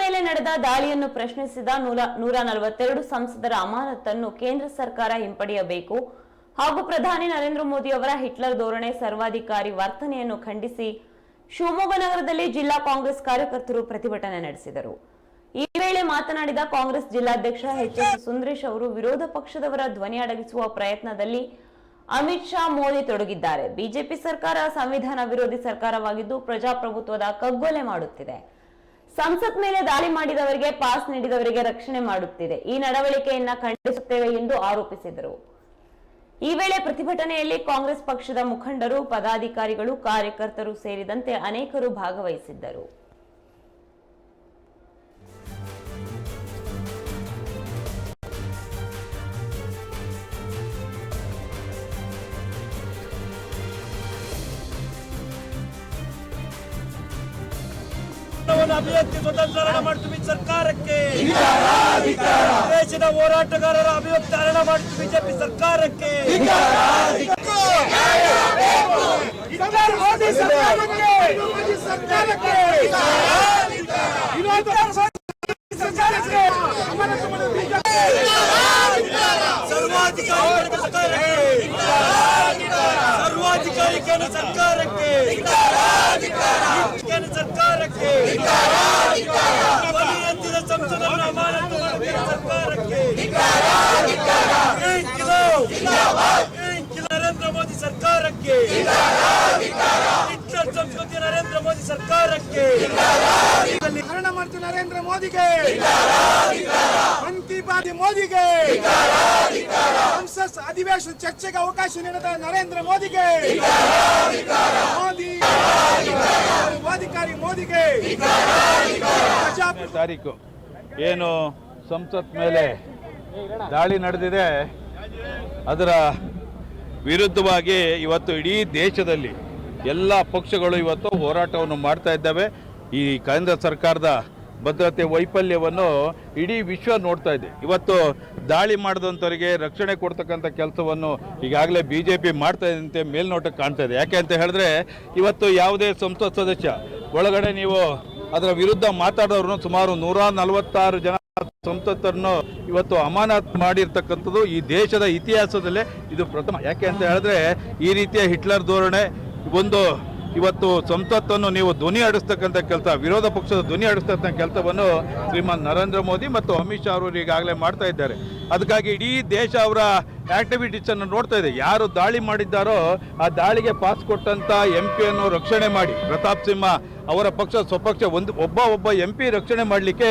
ಮೇಲೆ ನಡೆದ ದಾಳಿಯನ್ನು ಪ್ರಶ್ನಿಸಿದ ನೂರ ನೂರ ನಲವತ್ತೆರಡು ಸಂಸದರ ಅಮಾನತನ್ನು ಕೇಂದ್ರ ಸರ್ಕಾರ ಹಿಂಪಡೆಯಬೇಕು. ಹಾಗೂ ಪ್ರಧಾನಿ ನರೇಂದ್ರ ಮೋದಿ ಅವರ ಹಿಟ್ಲರ್ ಧೋರಣೆ ಸರ್ವಾಧಿಕಾರಿ ವರ್ತನೆಯನ್ನು ಖಂಡಿಸಿ ಶಿವಮೊಗ್ಗ ನಗರದಲ್ಲಿ ಜಿಲ್ಲಾ ಕಾಂಗ್ರೆಸ್ ಕಾರ್ಯಕರ್ತರು ಪ್ರತಿಭಟನೆ ನಡೆಸಿದರು. ಈ ವೇಳೆ ಮಾತನಾಡಿದ ಕಾಂಗ್ರೆಸ್ ಜಿಲ್ಲಾಧ್ಯಕ್ಷ ಎಚ್ ಎಸ್ ಸುಂದರೇಶ್ ಅವರು, ವಿರೋಧ ಪಕ್ಷದವರ ಧ್ವನಿ ಅಡಗಿಸುವ ಪ್ರಯತ್ನದಲ್ಲಿ ಅಮಿತ್ ಶಾ ಮೋದಿ ತೊಡಗಿದ್ದಾರೆ. ಬಿಜೆಪಿ ಸರ್ಕಾರ ಸಂವಿಧಾನ ವಿರೋಧಿ ಸರ್ಕಾರವಾಗಿದ್ದು, ಪ್ರಜಾಪ್ರಭುತ್ವದ ಕಗ್ಗೊಲೆ ಮಾಡುತ್ತಿದೆ. ಸಂಸತ್ ಮೇಲೆ ದಾಳಿ ಮಾಡಿದವರಿಗೆ ಪಾಸ್ ನೀಡಿದವರಿಗೆ ರಕ್ಷಣೆ ಮಾಡುತ್ತಿದೆ. ಈ ನಡವಳಿಕೆಯನ್ನ ಖಂಡಿಸುತ್ತೇವೆ ಎಂದು ಆರೋಪಿಸಿದರು. ಈ ವೇಳೆ ಪ್ರತಿಭಟನೆಯಲ್ಲಿ ಕಾಂಗ್ರೆಸ್ ಪಕ್ಷದ ಮುಖಂಡರು, ಪದಾಧಿಕಾರಿಗಳು, ಕಾರ್ಯಕರ್ತರು ಸೇರಿದಂತೆ ಅನೇಕರು ಭಾಗವಹಿಸಿದ್ದರು. ಅಭಿವ್ಯಕ್ತಿ ಸ್ವತಂತ್ರ ಮಾಡ್ತೀವಿ ಸರ್ಕಾರಕ್ಕೆ. ದೇಶದ ಹೋರಾಟಗಾರರ ಅಭಿವ್ಯಕ್ತಿ ಹರಣ ಮಾಡ್ತೀವಿ ಬಿಜೆಪಿ ಸರ್ಕಾರಕ್ಕೆ. ಸರ್ದಾರ್ ಮೋದಿ ಸರ್ಕಾರಕ್ಕೆ ಮೋದಿ ಸರ್ಕಾರಕ್ಕೆ. ವಿರೋಧ ಪಕ್ಷ ಸರ್ಕಾರಕ್ಕೆ ಅಮಾನತು ಮಾಡಿದ ಬಿಜೆಪಿ ಸರ್ವಾಧಿಕಾರಿ ಸರ್ಕಾರಕ್ಕೆ ಸರ್ವಾಧಿಕಾರಿ ಕೇಂದ್ರ ಸರ್ಕಾರಕ್ಕೆ ಕೇಂದ್ರ ಸರ್ಕಾರಕ್ಕೆ. ನರೇಂದ್ರ ಮೋದಿ ಸರ್ಕಾರಕ್ಕೆ. ಹಿಟ್ಲರ್ ಸಂಸ್ಕೃತಿ ನರೇಂದ್ರ ಮೋದಿ ಸರ್ಕಾರಕ್ಕೆ. ಹರಣ ಮಾಡ್ತು ನರೇಂದ್ರ ಮೋದಿಗೆ. ಮನ್ ಕಿ ಬಾತ್ ಮೋದಿಗೆ. ಸಂಸತ್ ಅಧಿವೇಶನ ಚರ್ಚೆಗೆ ಅವಕಾಶ ನೀಡದ ನರೇಂದ್ರ ಮೋದಿಗೆ. ಮೋದಿ ಅಧಿಕಾರಿ ಮೋದಿಗೆ ತಾರೀಕು. ಏನು ಸಂಸತ್ ಮೇಲೆ ದಾಳಿ ನಡೆದಿದೆ. ಅದರ ವಿರುದ್ಧವಾಗಿ ಇವತ್ತು ಇಡೀ ದೇಶದಲ್ಲಿ ಎಲ್ಲ ಪಕ್ಷಗಳು ಇವತ್ತು ಹೋರಾಟವನ್ನು ಮಾಡ್ತಾ ಇದ್ದಾವೆ. ಈ ಕೇಂದ್ರ ಸರ್ಕಾರದ ಭದ್ರತೆ ವೈಫಲ್ಯವನ್ನು ಇಡೀ ವಿಶ್ವ ನೋಡ್ತಾ ಇದೆ. ಇವತ್ತು ದಾಳಿ ಮಾಡಿದಂಥವರಿಗೆ ರಕ್ಷಣೆ ಕೊಡ್ತಕ್ಕಂಥ ಕೆಲಸವನ್ನು ಈಗಾಗಲೇ ಬಿ ಜೆ ಪಿ ಮಾಡ್ತಾ ಇದ್ದಂತೆ ಮೇಲ್ನೋಟಕ್ಕೆ ಕಾಣ್ತಾ ಇದೆ. ಯಾಕೆ ಅಂತ ಹೇಳಿದ್ರೆ ಇವತ್ತು ಯಾವುದೇ ಸಂಸತ್ ಸದಸ್ಯ ಒಳಗಡೆ ನೀವು ಅದರ ವಿರುದ್ಧ ಮಾತಾಡೋರು ಸುಮಾರು ನೂರ ನಲವತ್ತಾರು ಜನ ಸಂಸತ್ತನ್ನು ಇವತ್ತು ಅಮಾನತ್ ಮಾಡಿರ್ತಕ್ಕಂಥದ್ದು ಈ ದೇಶದ ಇತಿಹಾಸದಲ್ಲೇ ಇದು ಪ್ರಥಮ. ಯಾಕೆ ಅಂತ ಹೇಳಿದ್ರೆ ಈ ರೀತಿಯ ಹಿಟ್ಲರ್ ಧೋರಣೆ ಒಂದು ಇವತ್ತು ಸಂಸತ್ತನ್ನು ನೀವು ಧ್ವನಿ ಆಡಿಸ್ತಕ್ಕಂಥ ಕೆಲಸ, ವಿರೋಧ ಪಕ್ಷದ ಧ್ವನಿ ಆಡಿಸ್ತಕ್ಕಂಥ ಕೆಲಸವನ್ನು ಶ್ರೀಮಾನ್ ನರೇಂದ್ರ ಮೋದಿ ಮತ್ತು ಅಮಿತ್ ಶಾ ಅವರು ಈಗಾಗಲೇ ಮಾಡ್ತಾ ಇದ್ದಾರೆ. ಅದಕ್ಕಾಗಿ ಇಡೀ ದೇಶ ಅವರ ಆಕ್ಟಿವಿಟೀಸನ್ನು ನೋಡ್ತಾ ಇದೆ. ಯಾರು ದಾಳಿ ಮಾಡಿದ್ದಾರೋ ಆ ದಾಳಿಗೆ ಪಾಸ್ ಕೊಟ್ಟಂಥ ಎಂ ಪಿಯನ್ನು ರಕ್ಷಣೆ ಮಾಡಿ. ಪ್ರತಾಪ್ ಸಿಂಹ ಅವರ ಪಕ್ಷ ಸ್ವಪಕ್ಷ ಒಂದು ಒಬ್ಬ ಒಬ್ಬ ಎಂ ಪಿ ರಕ್ಷಣೆ ಮಾಡಲಿಕ್ಕೆ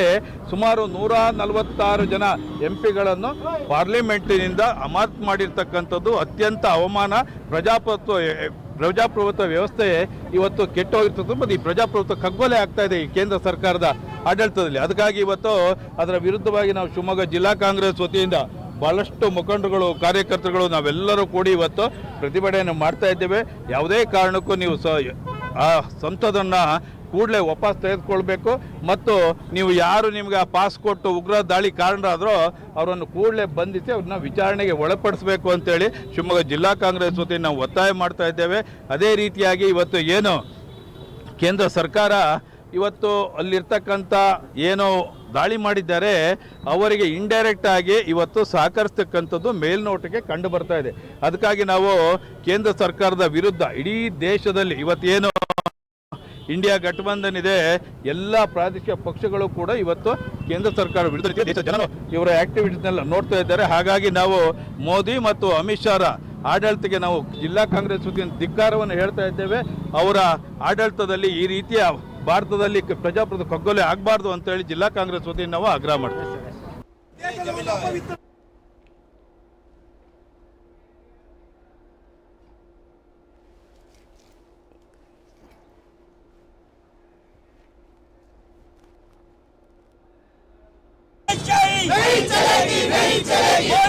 ಸುಮಾರು ನೂರ ನಲವತ್ತಾರು ಜನ ಎಂ ಪಿಗಳನ್ನು ಪಾರ್ಲಿಮೆಂಟಿನಿಂದ ಅಮಾತ್ ಮಾಡಿರ್ತಕ್ಕಂಥದ್ದು ಅತ್ಯಂತ ಅವಮಾನ. ಪ್ರಜಾಪ್ರಭುತ್ವ ಪ್ರಜಾಪ್ರಭುತ್ವ ವ್ಯವಸ್ಥೆ ಇವತ್ತು ಕೆಟ್ಟೋಗಿರ್ತದೆ. ಮತ್ತು ಈ ಪ್ರಜಾಪ್ರಭುತ್ವ ಕಗ್ಗೊಲೆ ಆಗ್ತಾ ಇದೆ ಈ ಕೇಂದ್ರ ಸರ್ಕಾರದ ಆಡಳಿತದಲ್ಲಿ. ಅದಕ್ಕಾಗಿ ಇವತ್ತು ಅದರ ವಿರುದ್ಧವಾಗಿ ನಾವು ಶಿವಮೊಗ್ಗ ಜಿಲ್ಲಾ ಕಾಂಗ್ರೆಸ್ ವತಿಯಿಂದ ಬಹಳಷ್ಟು ಮುಖಂಡರುಗಳು, ಕಾರ್ಯಕರ್ತರುಗಳು, ನಾವೆಲ್ಲರೂ ಕೂಡಿ ಇವತ್ತು ಪ್ರತಿಭಟನೆ ಮಾಡ್ತಾ ಇದ್ದೇವೆ. ಯಾವುದೇ ಕಾರಣಕ್ಕೂ ನೀವು ಸ ಆ ಸಂಸದನ್ನ ಕೂಡಲೇ ವಾಪಸ್ ತೆಗೆದುಕೊಳ್ಬೇಕು. ಮತ್ತು ನೀವು ಯಾರು ನಿಮ್ಗೆ ಆ ಪಾಸ್ ಕೊಟ್ಟು ಉಗ್ರ ದಾಳಿ ಕಾರಣರಾದರೂ ಅವರನ್ನು ಕೂಡಲೇ ಬಂಧಿಸಿ ಅವ್ರನ್ನ ವಿಚಾರಣೆಗೆ ಒಳಪಡಿಸಬೇಕು ಅಂತೇಳಿ ಶಿವಮೊಗ್ಗ ಜಿಲ್ಲಾ ಕಾಂಗ್ರೆಸ್ ವತಿಯಿಂದ ನಾವು ಒತ್ತಾಯ ಮಾಡ್ತಾ ಇದ್ದೇವೆ. ಅದೇ ರೀತಿಯಾಗಿ ಇವತ್ತು ಏನು ಕೇಂದ್ರ ಸರ್ಕಾರ ಇವತ್ತು ಅಲ್ಲಿರ್ತಕ್ಕಂಥ ಏನು ದಾಳಿ ಮಾಡಿದ್ದಾರೆ, ಅವರಿಗೆ ಇಂಡೈರೆಕ್ಟ್ ಆಗಿ ಇವತ್ತು ಸಹಕರಿಸ್ತಕ್ಕಂಥದ್ದು ಮೇಲ್ನೋಟಕ್ಕೆ ಕಂಡು ಬರ್ತಾ ಇದೆ. ಅದಕ್ಕಾಗಿ ನಾವು ಕೇಂದ್ರ ಸರ್ಕಾರದ ವಿರುದ್ಧ ಇಡೀ ದೇಶದಲ್ಲಿ ಇವತ್ತೇನು ಇಂಡಿಯಾ ಗಠಬಂಧನ್ ಇದೆ ಎಲ್ಲ ಪ್ರಾದೇಶಿಕ ಪಕ್ಷಗಳು ಕೂಡ ಇವತ್ತು ಕೇಂದ್ರ ಸರ್ಕಾರ ವಿರುದ್ಧ ಜನರು ಇವರ ಆಕ್ಟಿವಿಟೀಸ್ನೆಲ್ಲ ನೋಡ್ತಾ ಇದ್ದಾರೆ. ಹಾಗಾಗಿ ನಾವು ಮೋದಿ ಮತ್ತು ಅಮಿತ್ ಶಾರ ಆಡಳಿತಕ್ಕೆ ನಾವು ಜಿಲ್ಲಾ ಕಾಂಗ್ರೆಸ್ ವತಿಯ ಧಿಕ್ಕಾರವನ್ನು ಹೇಳ್ತಾ ಇದ್ದೇವೆ. ಅವರ ಆಡಳಿತದಲ್ಲಿ ಈ ರೀತಿಯ ಭಾರತದಲ್ಲಿ ಪ್ರಜಾಪ್ರಭುತ್ವ ಕಗ್ಗೊಲೆ ಆಗಬಾರ್ದು ಅಂತೇಳಿ ಜಿಲ್ಲಾ ಕಾಂಗ್ರೆಸ್ ವತಿಯಿಂದ ನಾವು ಆಗ್ರಹ ಮಾಡ್ತೇವೆ. नहीं चलेगी नहीं चलेगी